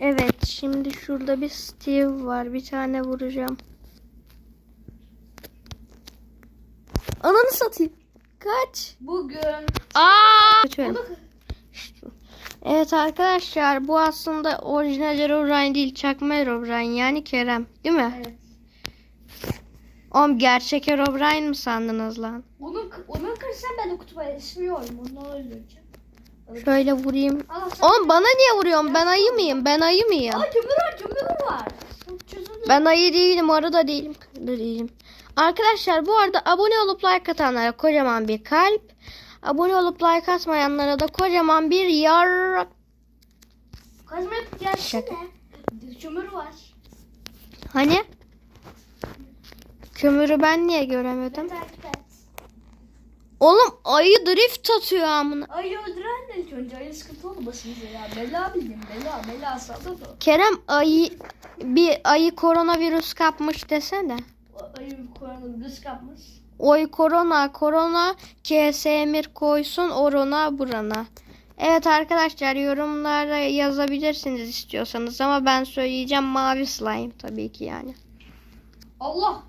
Evet şimdi şurada bir Steve var. Bir tane vuracağım. Ananı satayım. Kaç. Bugün Aa! Evet arkadaşlar bu aslında orijinal Herobrine değil çakma Herobrine yani Kerem değil mi? evet. Oğlum gerçek Herobrine mi sandınız lan? Onun onun kırsam ben de kutubaya ismiyorum. Onu öldüreceğim. Şöyle vurayım. Oğlum bana niye vuruyorsun? Ben ayı mıyım? Ben ayı mıyım? Aa kömür var kömür var. Çözüldü. Ben ayı değilim, arı da değilim, değilim. Arkadaşlar bu arada abone olup like atanlara kocaman bir kalp. Abone olup like atmayanlara da kocaman bir yar. Kazma yapıp gelsene. Şaka. Kömür var. Hani? Kömürü ben niye göremedim? Et. Oğlum ayı drift atıyor amına. Ayı öldüren de ilk önce ayı sıkıntı oldu başımıza ya. Bela bildim bela bela salladı. Kerem ayı bir ayı koronavirüs kapmış desene. Ayı koronavirüs kapmış. Oy korona korona kesemir koysun orona burana. Evet arkadaşlar yorumlara yazabilirsiniz istiyorsanız ama ben söyleyeceğim mavi slime tabii ki yani. Allah.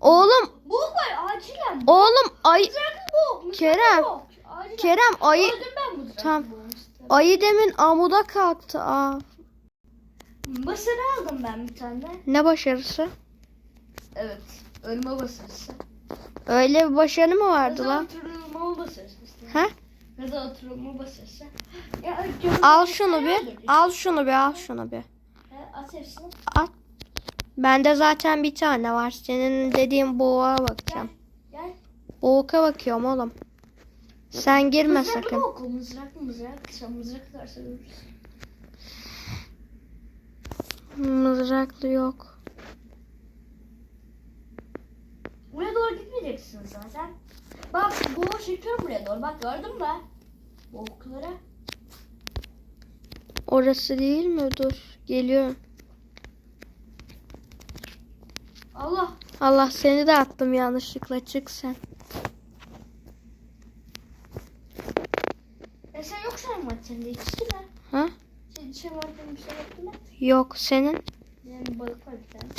Oğlum Bu var acilen. oğlum ay Mızraklı Kerem. Kerem ayı işte. ayı demin amuda kalktı. Aa, Başarı aldım ben bir tane. ne başarısı? Evet. Ölme başarısı. Öyle bir başarı mı vardı Hızlı lan? oturulma başarısı. Ha? Hızlı oturulma başarısı. Ya, Al şunu bir. Al şunu bir al şunu bir. He, At hepsini. At. Bende zaten bir tane var. Senin dediğin Gel. bakacağım. Boğuka bakıyorum oğlum. Sen girme Mızraklı sakın. oku? Mızraklı mızrak. Sen mızrak görürsün. Mızraklı yok. Buraya doğru gitmeyeceksin zaten. Bak bu çekiyorum buraya doğru. Bak gördün mü? Bu okları. Orası değil mi? Dur. Geliyorum. Allah. Allah seni de attım yanlışlıkla. Çık sen. E sen yok sende ikisi mi? Ha? Şey var benim bir şey? Yok senin. Yani balık var bir tane.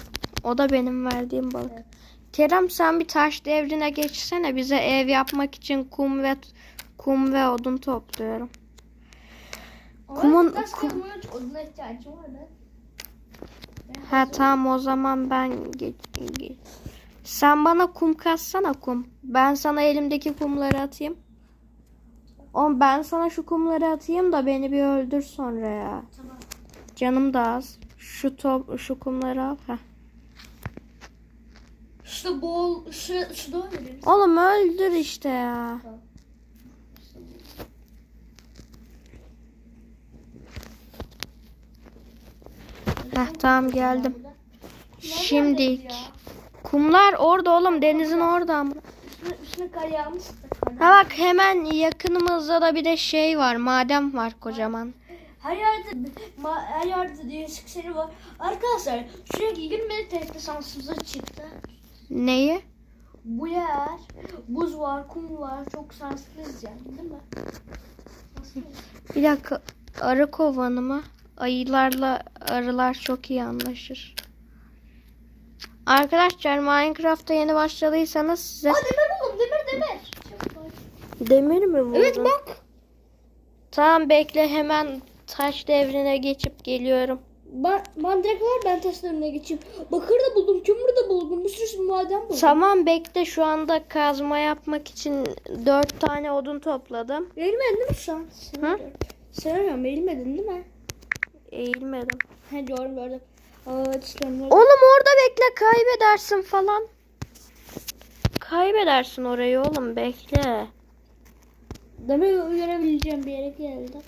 O da benim verdiğim balık. Evet. Kerem sen bir taş devrine geçsene. Bize ev yapmak için kum ve kum ve odun topluyorum. Kumun- Kumun, kum-. Oduna ihtiyacım var da. Ha tamam o zaman ben geç, geç. Sen bana kum katsana kum. Ben sana elimdeki kumları atayım. Oğlum ben sana şu kumları atayım da beni bir öldür sonra ya. Tamam. Canım da az. Şu top şu kumları al. Heh. İşte bol, şu, şu da öyle. Oğlum öldür işte ya. Heh tamam geldim. Şimdi Ya. kumlar orada oğlum denizin orada. Üstüne, üstüne kar yağmış. Ha bak hemen yakınımızda da bir de şey var maden var kocaman. Her yerde ma- her yerde değişik şey var. Arkadaşlar sürekli 20 metre şansımıza çıktı. Neyi? Bu yer buz var, kum var. Çok şanslıyız yani değil mi? Bir dakika arı kovanı mı? Ayılarla arılar çok iyi anlaşır. Arkadaşlar Minecraft'a yeni başladıysanız size Aa demir buldum demir demir. Demir mi buldun? Evet bak. Tamam bekle hemen taş devrine geçip geliyorum. Ben direkt var ben taşlarına geçeyim. Bakır da buldum, kömür de buldum. Bir sürü maden buldum. Tamam bekle şu anda kazma yapmak için dört tane odun topladım. Eğilmedin değil mi şu an? Hı? Sen arıyorum eğilmedin değil mi? Eğilmedim. He gördüm gördüm. Var. Oğlum orada bekle kaybedersin falan. Kaybedersin orayı oğlum bekle. Demek görebileceğim bir yere geldim.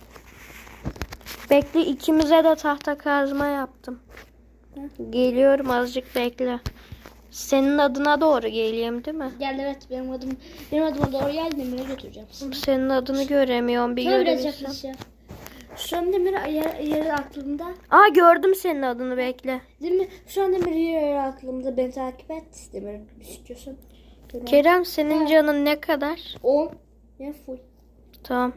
Bekle ikimize de tahta kazma yaptım. Geliyorum azıcık bekle. Senin adına doğru geleyim değil mi? Geldi evet benim adım benim adıma doğru geldi demire götüreceğim seni. Senin adını göremiyorum bir görebilsem. yaklaşıyor. Şu an demir yer, yeri aklımda. Aa gördüm senin adını bekle. Demir, şu an demir yeri aklımda. Beni takip et. Demir istiyorsun. Demir. Kerem senin canın ne kadar? 10. Ya full. Tamam.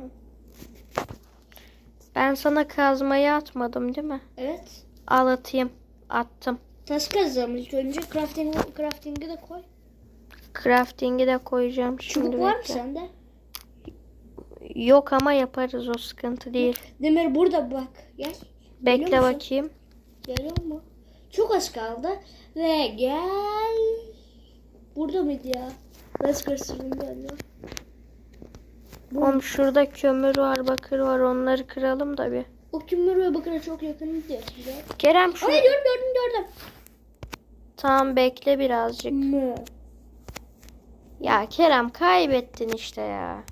Ben sana kazmayı atmadım değil mi? Evet. Al atayım. Attım. Taş kazalım ilk önce. Crafting, crafting'i de koy. Crafting'i de koyacağım şimdi. Çubuk var mı sende? Yok ama yaparız o sıkıntı değil. Demir burada bak. Gel. Bekle musun? bakayım. Geliyor mu? Çok az kaldı. Ve gel. Burada mıydı ya? Nasıl göstereyim galiba. Oğlum şurada kömür var, bakır var. Onları kıralım da bir. O kimler ve bakıra çok yakın. Güzel. Kerem şu... Ay gördüm gördüm gördüm. Tamam bekle birazcık. Mı? Ya Kerem kaybettin işte ya.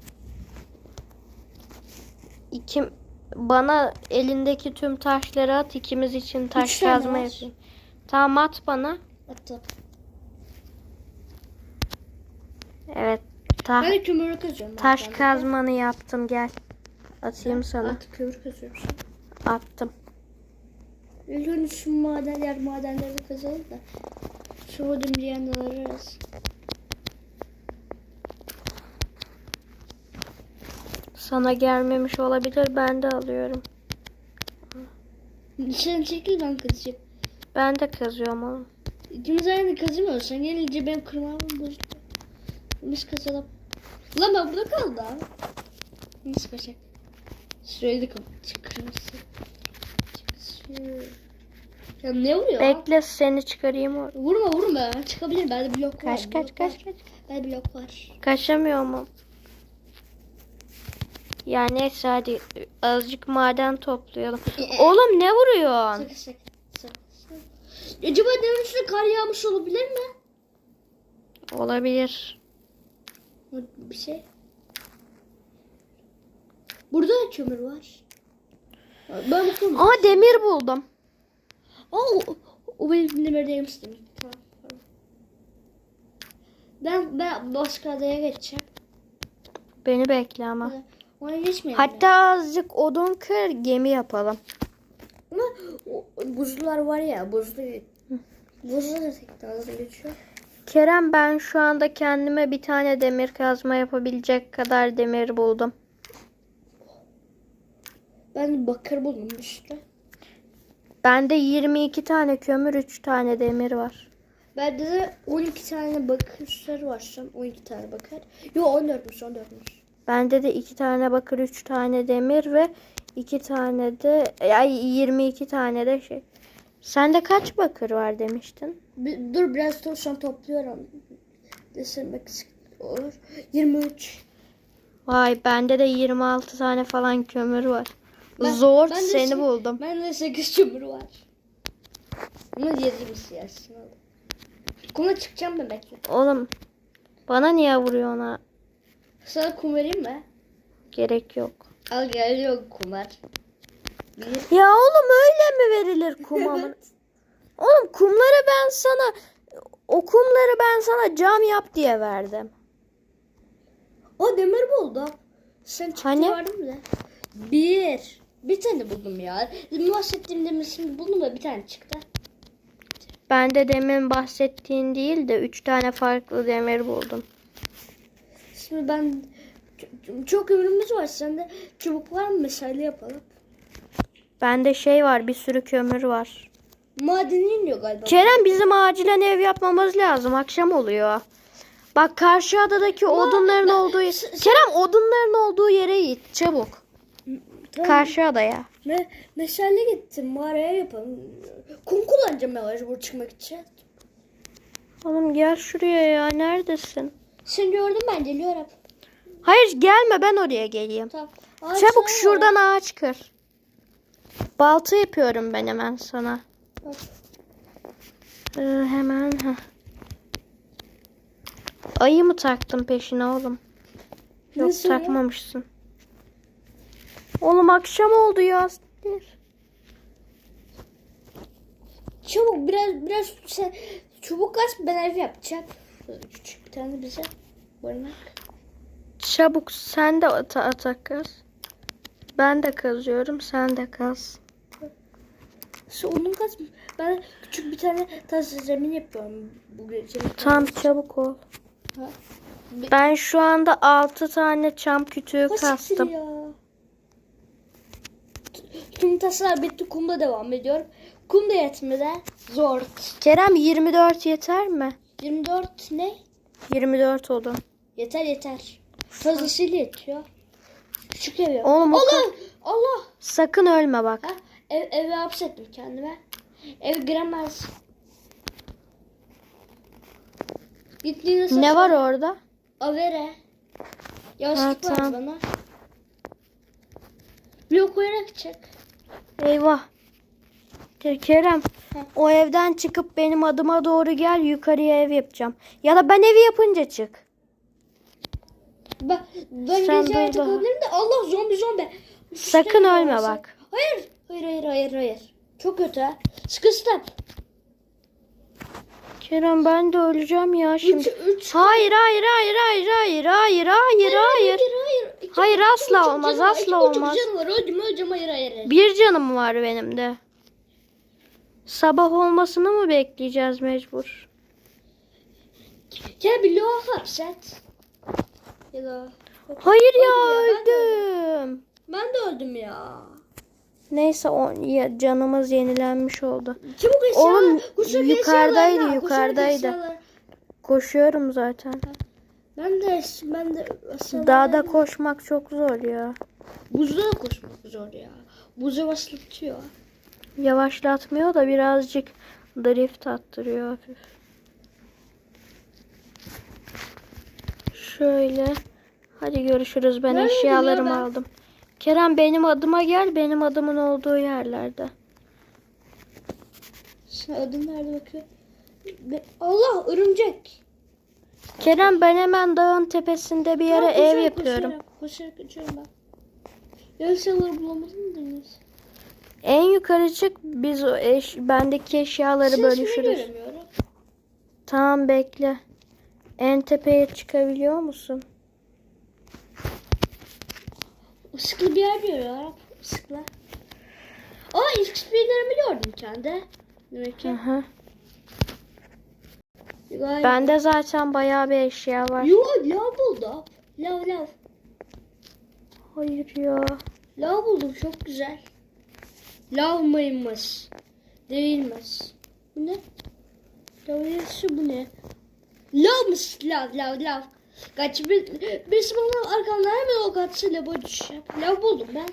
İkim bana elindeki tüm taşları at ikimiz için taş Üç tane kazma var. yapayım. Tamam at bana. Attım. Evet. Ta- Ben kömürü kazıyorum. taş ben de. kazmanı yaptım gel. Atayım sana. At kömür kazıyorum. Attım. Önce şu madenler madenleri kazalım da. Şu ödüm diyenleri ararız. Sana gelmemiş olabilir ben de alıyorum. Sen çekil ben kazacağım. Ben de kazıyorum oğlum. İkimiz aynı kazımıyoruz. Sen gelince benim kırmam bozuldu. Biz kazalım. Lan ben burada kaldı abi. Nasıl kaçacak? Şurayı da. Çıkıyorsun. Ya ne vuruyor? Bekle seni çıkarayım or- Vurma vurma. Çıkabilir. Bende blok var. Kaç kaç blok kaç var. kaç. Bende blok var. Kaçamıyor mu? Ya neyse hadi azıcık maden toplayalım. Oğlum ne vuruyorsun? Sakın sakın. sakın, sakın. Acaba demin üstüne kar yağmış olabilir mi? Olabilir. Bir şey. Burada da kömür var. Ben bakıyorum. Aa demir buldum. Aa, o, benim demir değilmiştim. Tamam, tamam. Ben, ben başka adaya geçeceğim. Beni bekle ama. Ona geçmeyelim. Hatta azıcık odun kır gemi yapalım. Ama buzlular var ya buzlu. Buzlu da tekrar geçiyor. Kerem ben şu anda kendime bir tane demir kazma yapabilecek kadar demir buldum. Ben bakır buldum işte. Bende 22 tane kömür 3 tane demir var. Bende de 12 tane bakır var an. 12 tane bakır. Yo 14'müş 14'müş. Bende de 2 tane bakır 3 tane demir ve 2 tane de ay 22 tane de şey. Sende kaç bakır var demiştin? Bir, dur biraz to şu an topluyorum. Desem eksik olur. 23. Vay bende de 26 tane falan kömür var. Ben- Zor ben de seni şey- buldum. Bende 8 kömür var. Ama 7 bir siyasetsin aldım. Kuma çıkacağım ben bekle. Oğlum bana niye vuruyor ona? Sana kum vereyim mi? Gerek yok. Al geliyor kumar. Ya oğlum öyle mi verilir kum amına? Oğlum kumları ben sana o kumları ben sana cam yap diye verdim. O demir buldum. Sen çıktı Hani? vardın mı? Bir. Bir tane buldum ya. Bahsettiğim demir şimdi buldum da bir tane çıktı. Ben de demin bahsettiğin değil de 3 tane farklı demir buldum. Şimdi ben çok, ömrümüz var. Sende çubuk var mı? Mesela yapalım. Bende şey var bir sürü kömür var. Maden iniyor galiba. Kerem bizim acilen ev yapmamız lazım. Akşam oluyor. Bak karşı adadaki odunların olduğu yer. Kerem odunların olduğu yere git çabuk. Tamam. Karşı adaya. Me meşale gittim. Mağaraya yapalım. Kum kullanacağım ben mecbur çıkmak için. Oğlum gel şuraya ya. Neredesin? Sen gördün ben geliyorum. Hayır gelme ben oraya geleyim. Tamam. Ağaç Çabuk var. şuradan ağaç kır. Balta yapıyorum ben hemen sana. Ee, hemen. heh. Ayı mı taktın peşine oğlum? Yok Nasıl ya? takmamışsın. Oğlum akşam oldu ya. Çabuk biraz biraz sen çubuk kaç ben ev yapacağım. Küçük bir tane bize barınak. Çabuk sen de ata atak kaz. Ben de kazıyorum sen de kaz. Şu onun kaç ben küçük bir tane taş zemin yapıyorum bu gece. Tam çabuk ol. Ha. Ben şu anda 6 tane çam kütüğü siktir kastım. ya. tüm tasarlar bitti. Kumda devam ediyorum. Kum da yetmedi. Zor. Kerem 24 yeter mi? 24 ne? 24 odun. Yeter yeter. Fazlasıyla yetiyor. Küçük ev yap. Oğlum o Allah! Allah! Sakın ölme bak. Ha, ev, eve hapsettim kendime. Ev giremez. Gittiğinde Ne var orada? Avere. Yastık var bana. Blok koyarak çık. Eyvah. Ke- Kerem Heh. o evden çıkıp benim adıma doğru gel yukarıya ev yapacağım. Ya da ben evi yapınca çık. Ben, ben Sen gece daha. takılabilirim de Allah zombi zombi. Sakın Üstüne ölme bak. Hayır. Hayır hayır hayır hayır. Çok kötü ha. Sıkı stop. Kerem ben de öleceğim ya Üç, şimdi. üç. Hayır hayır hayır hayır hayır hayır hayır hayır. hayır. hayır. İki- Hayır, iki asla buçuk olmaz, canım asla iki olmaz. canım var. Öleceğim öleceğim hayır hayır. Bir canım var benim de. Sabah olmasını mı bekleyeceğiz mecbur? Gel bir loğa hapset. Hayır ya öldüm. Ben de öldüm ya. Neyse o ya, canımız yenilenmiş oldu. Çabuk eşya. Oğlum, koşarak yukarıdaydı, yukarıdaydı. eşyalar. Koşuyorum zaten. Ben de ben de eşyalar- Dağda koşmak çok zor ya. Buzda da koşmak zor ya. Buza basıltıyor. Yavaşlatmıyor da birazcık drift attırıyor hafif. Şöyle. Hadi görüşürüz. Ben Nerede eşyalarımı aldım. Kerem benim adıma gel. Benim adımın olduğu yerlerde. Sen adın nerede bakıyor? Allah örümcek. Kerem ben hemen dağın tepesinde bir yere Tamam, ev koşarak, yapıyorum. Koşarak, koşarak geçiyorum ben. Ya eşyaları bulamadın mı Deniz? En yukarı çık. Biz o eş, bendeki eşyaları Sesini bölüşürüz. Tamam bekle. En tepeye çıkabiliyor musun? Işıklı bir yer diyor ya. Işıklı. Aa XP'lerimi gördüm kendi. Demek Hı ki. hı. Gayet- Bende zaten bayağı bir eşya var. Yo lav buldum. Lav lav. Hayır ya. Lav buldum çok güzel. Lav mıymış? Değilmiş. Bu ne? Lav bu ne? Lavmış lav lav lav. Kaç bir, birisi bana arkamdan hemen ok atsa lava düşeceğim. Lav buldum ben.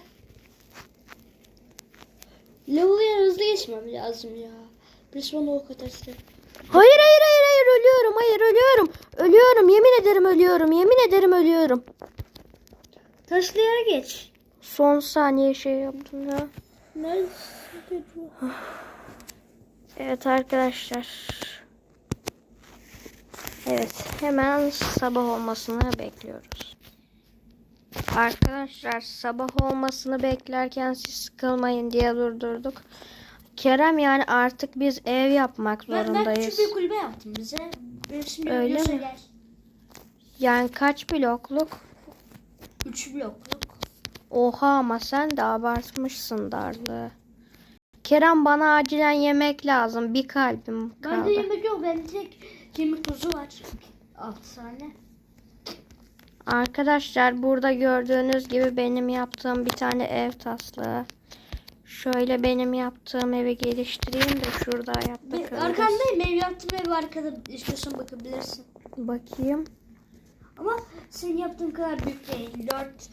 Lavı yer hızlı geçmem lazım ya. Birisi bana ok atarsa. Hayır hayır hayır hayır ölüyorum hayır ölüyorum. Ölüyorum yemin ederim ölüyorum yemin ederim ölüyorum. Taşlı yere geç. Son saniye şey yaptım ya. Nerede? Evet arkadaşlar. Evet hemen sabah olmasını bekliyoruz. Arkadaşlar sabah olmasını beklerken siz sıkılmayın diye durdurduk. Kerem yani artık biz ev yapmak Ben, ben zorundayız. küçük bir kulübe yaptım bize. Şimdi Öyle mi? gel. Yani kaç blokluk? Üç blokluk. Oha ama sen de abartmışsın darlığı. Kerem bana acilen yemek lazım. Bir kalbim Ben kaldı. de yemek yok. Bende tek kemik tozu var. Altı tane. Arkadaşlar burada gördüğünüz gibi benim yaptığım bir tane ev taslığı. Şöyle benim yaptığım evi geliştireyim de şurada kalırız. Arkandayım. Ev yaptım ev arkada. İstiyorsan bakabilirsin. Bakayım. Ama senin yaptığın kadar büyük değil. Dört.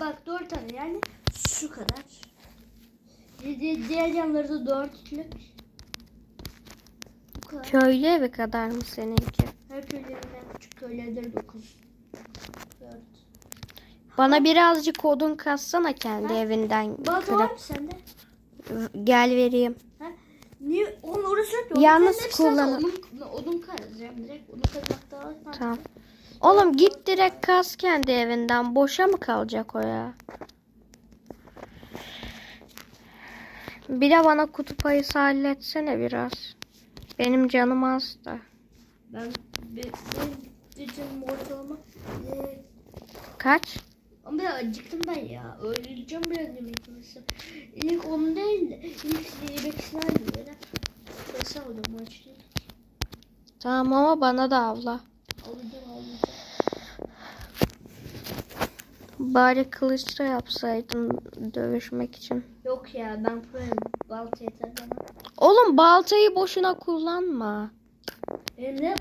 Bak dört tane yani şu kadar. Di- di- Diğer yanları da dörtlük. Bu kadar. Köylü evi kadar mı seninki? Her köylerinden küçük köylerdir dokuz. Dört. Bana birazcık odun kassana kendi Ha? evinden. Balta var mı sende? Gel vereyim. Ha? Niye? Onun orası yok Yalnız kullanın. Odun, odun kazacağım direkt. Odun kazmak daha. Tamam. Oğlum git direkt kas kendi evinden. Boşa mı kalacak o ya? Bir de bana kutup ayısı halletsene biraz. Benim canım az da. Ben benim gücüm ortalama. Ee, Kaç? ama acıktım ben ya. Öleceğim biraz yemek yemesi. İlk onu değil de ilk yemekisini aldım böyle. Nasıl aldım maç değil. Tamam ama bana da avla. Alacağım alacağım. Bari kılıçla yapsaydın dövüşmek için. Yok ya ben proyum. Balta yeter bana. Oğlum baltayı boşuna kullanma. Benim ne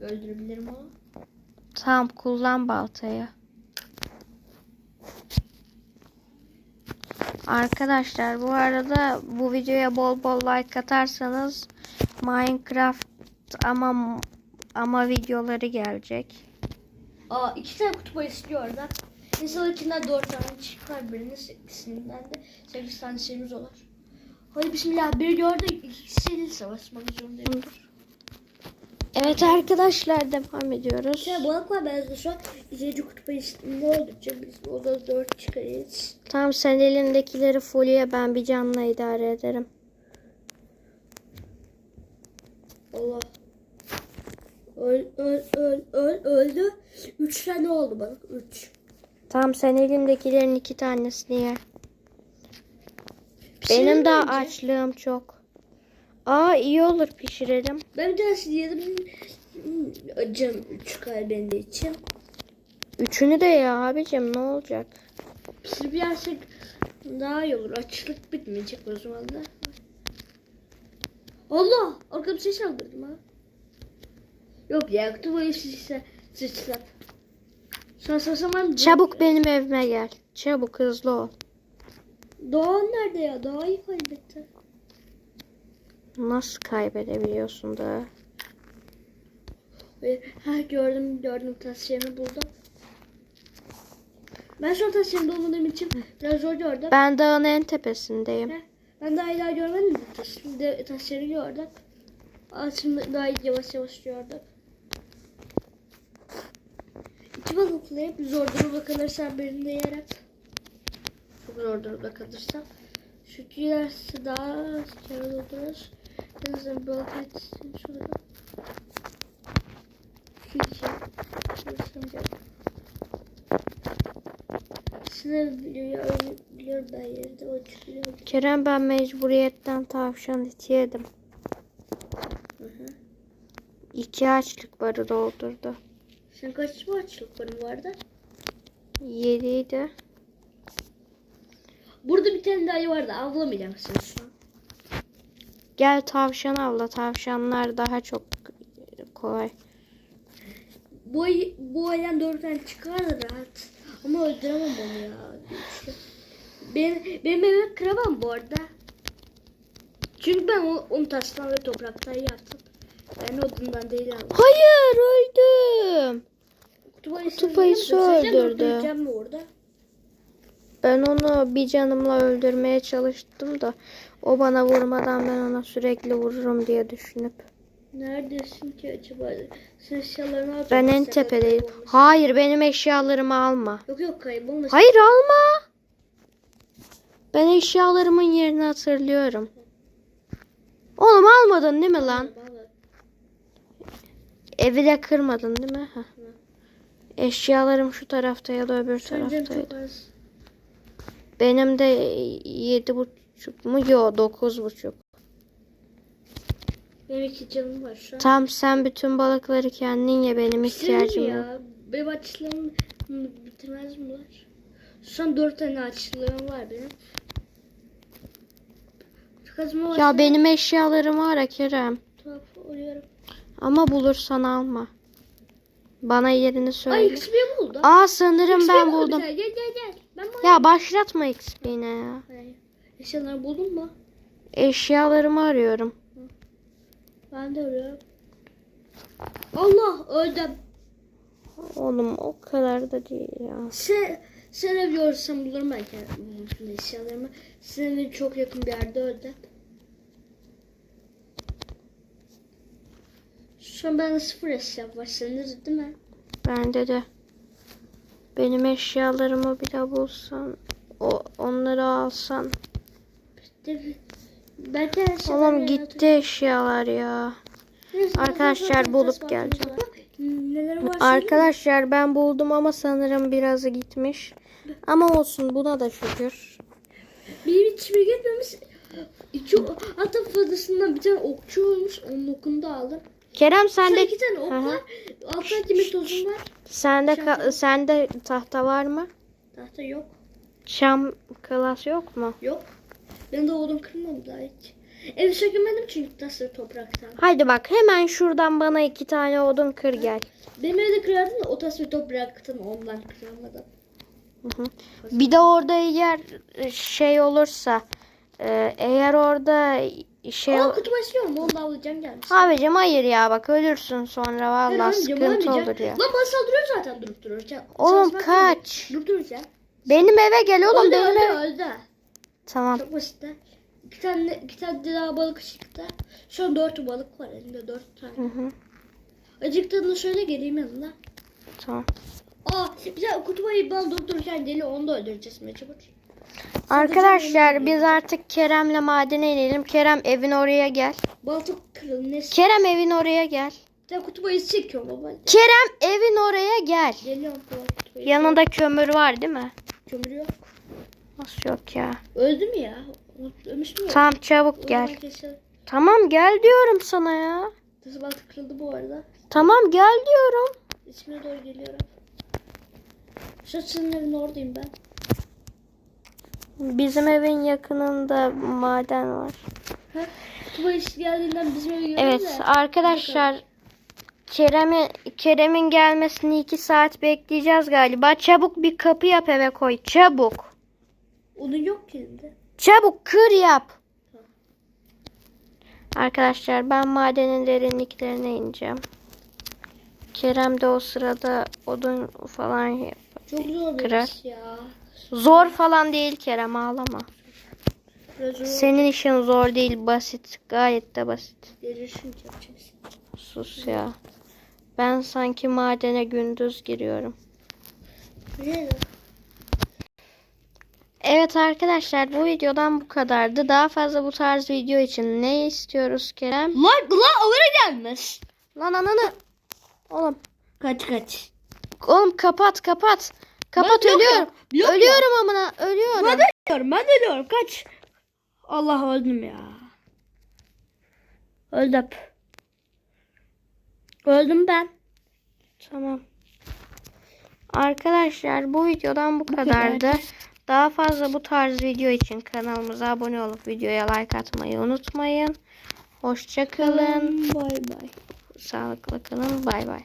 öldürebilirim onu? Tamam kullan baltayı. Arkadaşlar bu arada bu videoya bol bol like atarsanız Minecraft ama ama videoları gelecek. Aa iki tane kutu bayısı diyor orada. İnsan içinden dört tane çıkar birinin ikisinden de sekiz tane şeyimiz olur. Hadi bismillah bir gördük ikisiyle savaşmak zorundayım. Evet arkadaşlar devam ediyoruz. Tane balık var ben de şu an kutu bayısını öldüreceğim. Biz o da dört çıkarız. Tamam sen elindekileri fullye ben bir canla idare ederim. Allah. Öl, öl, öl, öl, öldü. Üç tane oldu balık. Üç. Tamam sen elindekilerin iki tanesini ye. Benim de bence. açlığım çok. Aa iyi olur pişirelim. Ben bir tanesini yedim. Acım üç kaybende için. Üçünü de ya abicim ne olacak? Pişirip yersek daha iyi olur. Açlık bitmeyecek o zaman da. Allah! Arkamı ses aldırdım ha. Yok ya kutu boyu sıçra. Sıçrat. Sen sasaman Çabuk benim evime gel. Çabuk hızlı ol. Doğan nerede ya? Doğayı kaybetti. Nasıl kaybedebiliyorsun da? Ve ha gördüm gördüm tas yerini buldum. Ben şu an tas yerinde olmadığım için biraz zor gördüm. Ben dağın en tepesindeyim. Heh, Ben daha hala görmedim de tas, de, tas yeri gördüm. Şimdi daha yavaş yavaş gördüm. İki balıklayıp zor durumda kalırsam birinde yerim. Zor durumda kalırsam. Şu girerse daha kere doldururuz. En azından balık etsin şurada. Şurası Sınır biliyor, biliyor ben yerde o çıkıyor. Kerem ben mecburiyetten tavşan eti yedim. Hı hı. İki açlık barı doldurdu. Sen kaç açlık var bu arada? Yediydi. Tane daha vardı. Avlamayacak mısın şu an? Gel tavşan avla. Tavşanlar daha çok kolay. Bu, bu aydan dört tane çıkar rahat. Ama öldüremem onu ya. İşte. Ben, benim evimi kıramam bu arada. Çünkü ben o, onu taştan ve topraktan yaptım. Ben odundan değil ama. Hayır öldüm. Kutup ayısı öldürdü. Öldüreceğim mi orada? Ben onu bir canımla öldürmeye çalıştım da o bana vurmadan ben ona sürekli vururum diye düşünüp. Neredesin ki acaba? Sen eşyalarını al. Ben en tepedeyim. Hayır benim eşyalarımı alma. Yok yok kaybolmasın. Hayır alma. Ben eşyalarımın yerini hatırlıyorum. Oğlum almadın değil mi lan? Evi de kırmadın değil mi? Heh. Eşyalarım şu tarafta ya da öbür taraftaydı. Benim de yedi buçuk mu? Yo dokuz buçuk. Benim iki canım var şu an. Tam sen bütün balıkları kendin ye benim ihtiyacım yok. ya. Benim açlığım bitirmez mi var? Şu an dört tane açlığım var benim. Kazma Ya benim eşyalarımı ara Kerem. tuhaf oluyorum. Ama bulursan alma. Bana yerini Ay söyle. XP buldum. Aa sanırım XP ben buldum. Gel gel gel. Ben. Ya başlatma XP'ne ya. Hayır. Eşyaları buldun mu? Eşyalarımı arıyorum. Ben de arıyorum. Allah öldüm. Oğlum o kadar da değil ya. Sen, sen ev yorursam bulurum ben kendim eşyalarımı. Senin çok yakın bir yerde öldüm. Şu an bende sıfır eşya var. De değil mi? Bende de. Benim eşyalarımı bile bulsan. O, onları alsan. De, belki eşyalar Oğlum gitti eşyalar ya. Arkadaşlar, bulup geleceğim. Arkadaşlar ben buldum ama sanırım birazı gitmiş. Ama olsun buna da şükür. Benim içime gitmemiş. İki, hatta fazlasından bir tane okçu olmuş. Onun okunu da aldım. Kerem Sen sende iki tane ok var. Altta demir tozum var. sende ka- sende tahta var mı? Tahta yok. Çam klas yok mu? Yok. Ben de odun kırmadım daha hiç. Evi sökmedim çünkü tasır topraktan. Haydi bak hemen şuradan bana iki tane odun kır gel. Benim evde kırardım da o tasır topraktan ondan kıramadım. Hı hı. Bir de orada eğer e, şey olursa e, eğer orada şey Aa kutu başlıyorum onu da alacağım gelmiş. Abicim hayır ya bak ölürsün sonra vallahi Ben sıkıntı olur ya. Lan bana saldırıyor zaten durup dururken. Oğlum Çalışmak kaç. Durup dururken. Benim eve gel oğlum Öldü benim öldü eve. öldü. Tamam. Çok basit. İki tane, iki tane daha balık çıktı. Şu an dört balık var elimde dört tane. Hı hı. Acıktığında şöyle geleyim yanına. Tamam. Aa bir tane kutu ayı bana durup dururken deli onu da öldüreceğiz mecbur. Arkadaşlar biz artık Kerem'le madene inelim. Kerem evin oraya gel. Balta kırıldı neyse. Kerem evin oraya gel. Bir tane kutu ayısı baba. Kerem evin oraya gel. Geliyorum baba kutu ayısı. Yanında kömür var değil mi? Kömür yok. Nasıl yok ya? Öldü mü ya? Ölmüş mü? Tamam çabuk gel. Tamam gel diyorum sana ya. Nasıl balta kırıldı bu arada. Tamam gel diyorum. İçime doğru geliyorum. Şu senin evin oradayım ben. Bizim evin yakınında maden var. Ha? Ayısı geldiğinden bizim eve Evet de. arkadaşlar Kerem'in Kerem'in gelmesini iki saat bekleyeceğiz galiba. Çabuk bir kapı yap eve koy. Çabuk. Onun yok ki elimde. Çabuk kır yap. Arkadaşlar ben madenin derinliklerine ineceğim. Kerem de o sırada odun falan yap. Çok zor bir Kırar. ya. Zor falan değil Kerem ağlama. Senin işin zor değil basit. Gayet de basit. Gelirsin. Sus ya. Ben sanki madene gündüz giriyorum. Evet arkadaşlar bu videodan bu kadardı. Daha fazla bu tarz video için ne istiyoruz Kerem? Lan lan oraya gelmez. Lan ananı. Oğlum. Kaç kaç. Oğlum kapat kapat. Kapat Ben yok ölüyorum. yok ya. ölüyorum amına. Ölüyorum. Ben ölüyorum ben ölüyorum kaç. Allah öldüm ya. Öldüm. Öldüm ben. Tamam. Arkadaşlar bu videodan bu kadardı. kadar. Daha fazla bu tarz video için kanalımıza abone olup videoya like atmayı unutmayın. Hoşça kalın. Bay bay. Sağlıklı kalın. Bay bay.